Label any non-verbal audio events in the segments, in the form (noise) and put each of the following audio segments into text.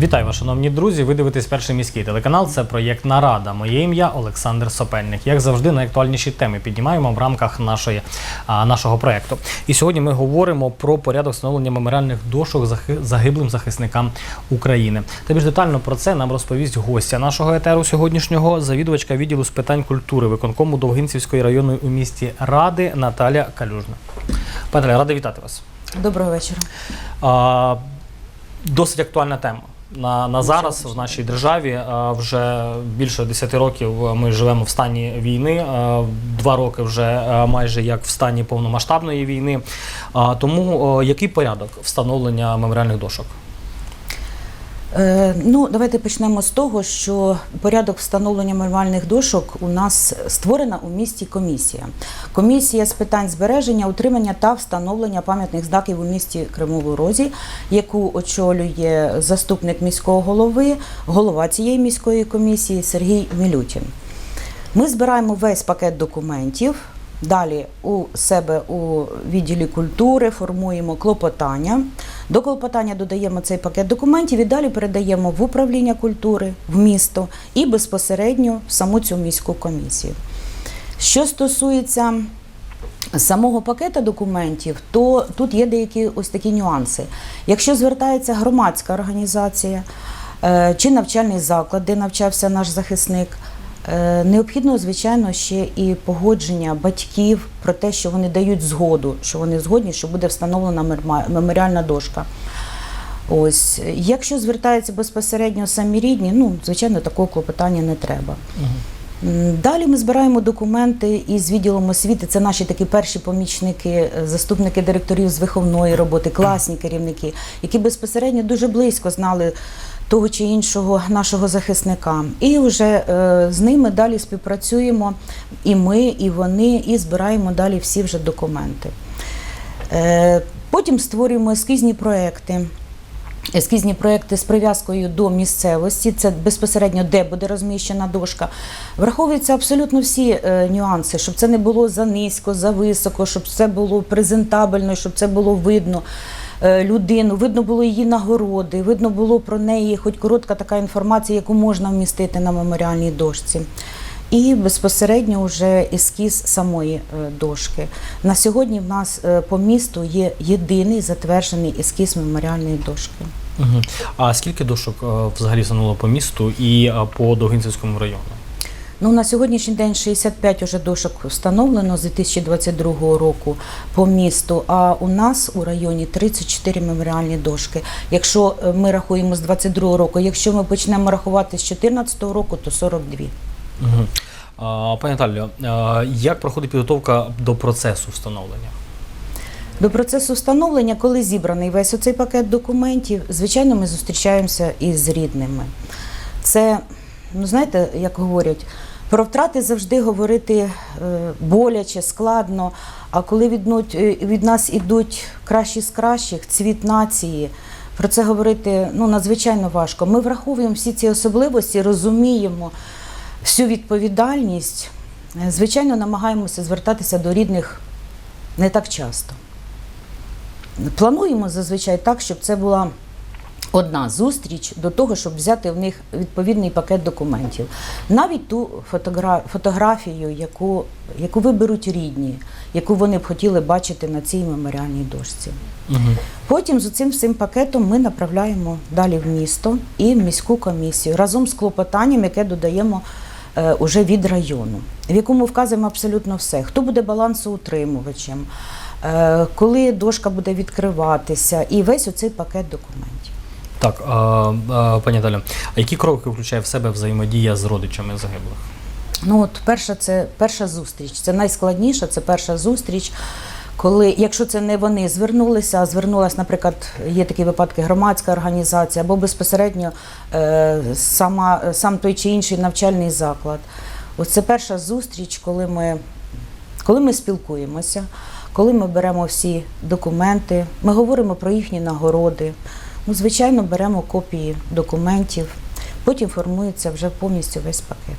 Вітаю вас, шановні друзі. Ви дивитесь перший міський телеканал. Це проєкт Нарада. Моє ім'я Олександр Сопельник. Як завжди, найактуальніші теми піднімаємо в рамках нашої, а, нашого проєкту. І сьогодні ми говоримо про порядок встановлення меморіальних дошок загиблим захисникам України. Та більш детально про це нам розповість гостя нашого етеру сьогоднішнього, завідувачка відділу з питань культури виконкому Довгинцівської районної у місті Ради Наталя Калюжна. Пане радий вітати вас. Доброго вечора. А, досить актуальна тема. На, на зараз в нашій державі вже більше 10 років ми живемо в стані війни. Два роки вже майже як в стані повномасштабної війни. Тому який порядок встановлення меморіальних дошок? Е, ну, давайте почнемо з того, що порядок встановлення меморіальних дошок у нас створена у місті комісія. Комісія з питань збереження, утримання та встановлення пам'ятних знаків у місті Кривому Розі, яку очолює заступник міського голови, голова цієї міської комісії Сергій Мілютін. Ми збираємо весь пакет документів. Далі у себе у відділі культури формуємо клопотання. До клопотання додаємо цей пакет документів і далі передаємо в управління культури, в місто і безпосередньо в саму цю міську комісію. Що стосується самого пакета документів, то тут є деякі ось такі нюанси. Якщо звертається громадська організація е, чи навчальний заклад, де навчався наш захисник, необхідно, звичайно, ще і погодження батьків про те, що вони дають згоду, що вони згодні, що буде встановлена меморіальна дошка. Ось, якщо звертаються безпосередньо самі рідні, ну звичайно, такого клопотання не треба. М, Далі ми збираємо документи із відділом освіти. Це наші такі перші помічники, е, заступники директорів з виховної роботи, класні керівники, які безпосередньо дуже близько знали того чи іншого нашого захисника. І вже е, з ними далі співпрацюємо і ми, і вони, і збираємо далі всі вже документи. Е, Потім створюємо ескізні проекти. Ескізні проекти з прив'язкою до місцевості, це безпосередньо де буде розміщена дошка. Враховуються абсолютно всі е, нюанси, щоб це не було за низько, за високо, щоб це було презентабельно, щоб це було видно людину, видно було її нагороди, видно було про неї хоч коротка така інформація, яку можна вмістити на меморіальній дошці. І безпосередньо вже ескіз самої е, дошки. На сьогодні в нас е, по місту є єдиний затверджений ескіз меморіальної дошки. А скільки дошок е, взагалі встановило по місту і е, по Довгинцівському району? Ну, на сьогоднішній день 65 уже дошок встановлено з 2022 року по місту, а у нас у районі 34 меморіальні дошки. Якщо е, ми рахуємо з 22 року, якщо ми почнемо рахувати з 2014 року, то 42. Угу. А, пані Наталю, як проходить підготовка до процесу встановлення? До процесу встановлення, коли зібраний весь оцей пакет документів, звичайно, ми зустрічаємося із рідними. Це, ну знаєте, як говорять, про втрати завжди говорити е, боляче, складно. А коли від, від нас ідуть кращі з кращих, цвіт нації, про це говорити ну, надзвичайно важко. Ми враховуємо всі ці особливості, розуміємо всю відповідальність. Е, Звичайно, намагаємося звертатися до рідних не так часто. Плануємо зазвичай так, щоб це була одна зустріч до того, щоб взяти в них відповідний пакет документів. Навіть ту фотогра- фотографію, яку, яку виберуть рідні, яку вони б хотіли бачити на цій меморіальній дошці. Угу. Потім з цим всім пакетом ми направляємо далі в місто і в міську комісію разом з клопотанням, яке додаємо е, уже від району, в якому вказуємо абсолютно все. Хто буде балансоутримувачем, е, коли дошка буде відкриватися, і весь оцей пакет документів. Так, пані Наталю, а які кроки включає в себе взаємодія з родичами загиблих? Ну от перша це перша зустріч. Це найскладніша, це перша зустріч. Коли, якщо це не вони звернулися, а звернулася, наприклад, є такі випадки, громадська організація або безпосередньо е, сама, сам той чи інший навчальний заклад. Ось це перша зустріч, коли ми, коли ми спілкуємося, коли ми беремо всі документи, ми говоримо про їхні нагороди. Ну, звичайно, беремо копії документів, потім формується вже повністю весь пакет.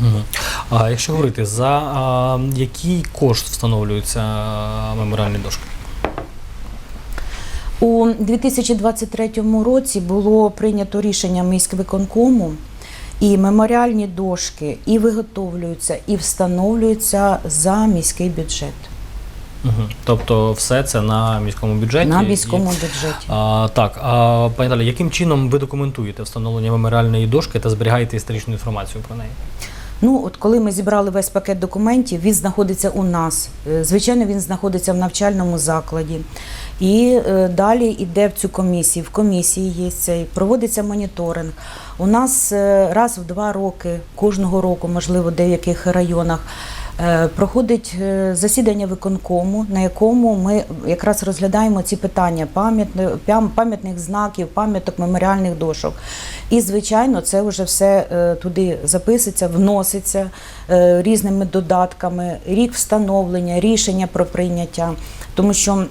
Угу. А якщо говорити, за а, який кошт встановлюються меморіальні дошки? У У 2023 році було прийнято рішення міськвиконкому, і меморіальні дошки і виготовлюються, і встановлюються за міський бюджет. Угу. Тобто, все це на міському бюджеті. На І- міському бюджеті. А, так, а пані Далі, яким чином ви документуєте встановлення меморіальної дошки та зберігаєте історичну інформацію про неї? Ну, от коли ми зібрали весь пакет документів, він знаходиться у нас. Е, Звичайно, він знаходиться в навчальному закладі. І е, далі йде в цю комісію. В комісії є цей, проводиться моніторинг. У нас е, раз в два роки, кожного року, можливо, в деяких районах. Е, Проходить е, засідання виконкому, на якому ми якраз розглядаємо ці питання пам'ятни- пам'ятних знаків, пам'яток, меморіальних дошок. І, звичайно, це вже все е, туди записується, вноситься різними додатками, рік встановлення, рішення про прийняття. Тому що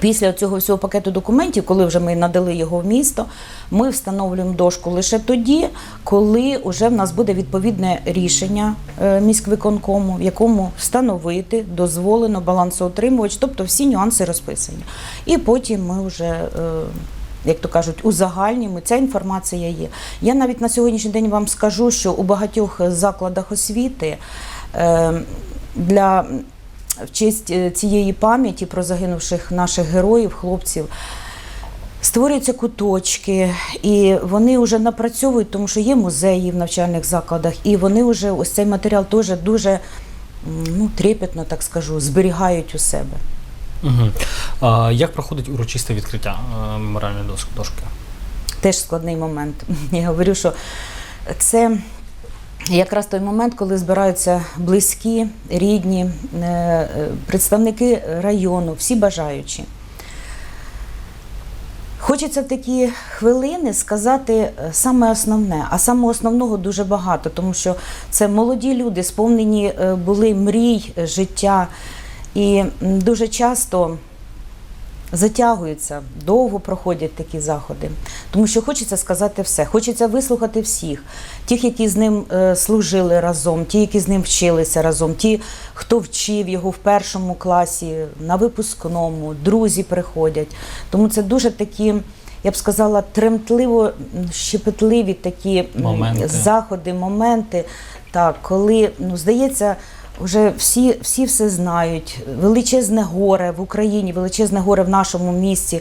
після цього всього пакету документів, коли вже ми надали його в місто, ми встановлюємо дошку лише тоді, коли вже в нас буде відповідне рішення е, міськвиконкому, в якому встановити дозволено балансоутримувач, тобто всі нюанси розписані. І потім ми вже. е, як то кажуть, узагальнюємо, ця інформація є. Я навіть на сьогоднішній день вам скажу, що у багатьох закладах освіти е, для в честь е, цієї пам'яті про загинувших наших героїв, хлопців. Створюються куточки, і вони вже напрацьовують, тому що є музеї в навчальних закладах, і вони вже ось цей матеріал теж дуже ну, трепетно, так скажу, зберігають у себе. Угу. А, як проходить урочисте відкриття е, меморіальної дошки? теж складний момент. (laughs) Я говорю, що це якраз той момент, коли збираються близькі, рідні, е, представники району, всі бажаючі. Хочеться в такі хвилини сказати е, саме основне, а саме основного дуже багато, тому що це молоді люди, сповнені е, були мрій життя, і дуже часто затягуються, довго проходять такі заходи. Тому що хочеться сказати все, хочеться вислухати всіх, тих, які з ним е, служили разом, ті, які з ним вчилися разом, ті, хто вчив його в першому класі, на випускному, друзі приходять. Тому це дуже такі. Я б сказала, тремтливо щепетливі такі Моменти. заходи, моменти, так, коли ну, здається, вже всі, всі все знають. Величезне горе в Україні, величезне горе в нашому місті.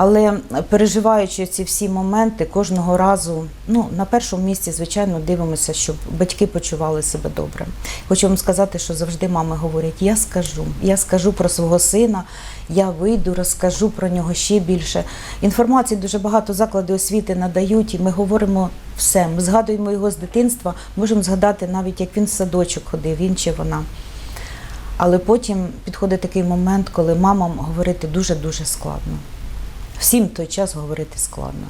Але переживаючи ці всі моменти, кожного разу ну, на першому місці, звичайно, дивимося, щоб батьки почували себе добре. Хочу вам сказати, що завжди мами говорять: я скажу, я скажу про свого сина, я вийду, розкажу про нього ще більше. Інформації дуже багато заклади освіти надають, і ми говоримо все. Ми згадуємо його з дитинства, можемо згадати навіть, як він в садочок ходив, він чи вона. Але потім підходить такий момент, коли мамам говорити дуже-дуже складно. Всім в той час говорити складно.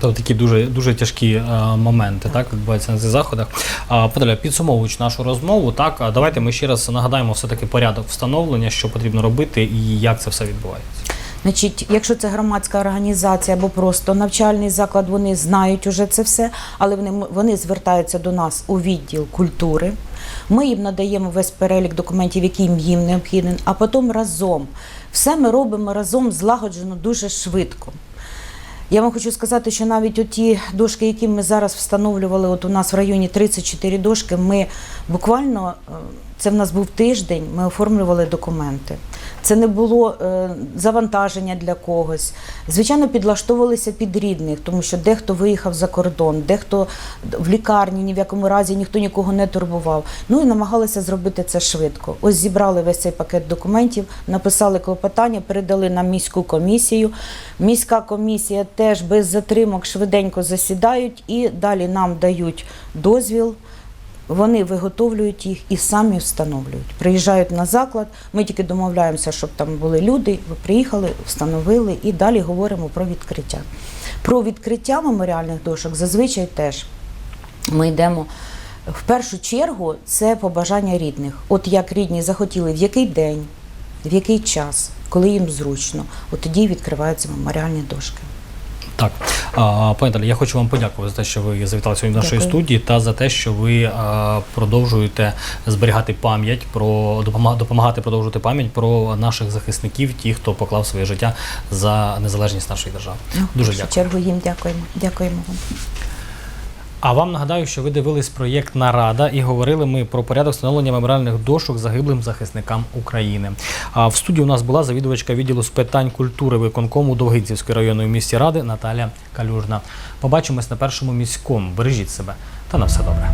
Тобто такі дуже, дуже тяжкі е, моменти так, відбуваються на цих заходах. А, Подаля, підсумовуючи нашу розмову, так, давайте ми ще раз нагадаємо все-таки порядок встановлення, що потрібно робити і як це все відбувається. Значить, якщо це громадська організація або просто навчальний заклад, вони знають уже це все, але вони, вони звертаються до нас у відділ культури. Ми їм надаємо весь перелік документів, які їм необхідний, а потім разом. Все ми робимо разом злагоджено дуже швидко. Я вам хочу сказати, що навіть оті дошки, які ми зараз встановлювали, от у нас в районі 34 дошки, ми буквально, е, це в нас був тиждень, ми оформлювали документи. Це не було е, завантаження для когось. Звичайно, підлаштовувалися під рідних, тому що дехто виїхав за кордон, дехто в лікарні, ні в якому разі ніхто нікого не турбував. Ну і намагалися зробити це швидко. Ось зібрали весь цей пакет документів, написали клопотання, передали на міську комісію. Міська комісія теж без затримок швиденько засідають і далі нам дають дозвіл. Вони виготовлюють їх і самі встановлюють. Приїжджають на заклад. Ми тільки домовляємося, щоб там були люди. Ви приїхали, встановили і далі говоримо про відкриття. Про відкриття меморіальних дошок зазвичай теж ми йдемо. В першу чергу це побажання рідних. От як рідні захотіли, в який день, в який час, коли їм зручно, от тоді відкриваються меморіальні дошки. Так. Пані Наталі, я хочу вам подякувати за те, що ви завітали сьогодні в нашої Дякую. студії та за те, що ви продовжуєте зберігати пам'ять про допома- допомагати продовжувати пам'ять про наших захисників, ті, хто поклав своє життя за незалежність нашої держави. Ну, Дуже дякую. чергу їм дякуємо. Дякуємо вам. А вам нагадаю, що ви дивились проєкт Нарада і говорили ми про порядок встановлення меморіальних дошок загиблим захисникам України. А в студії у нас була завідувачка відділу з питань культури виконкому Довгинцівської районної місті ради Наталя Калюжна. Побачимось на першому міському. Бережіть себе та на все добре.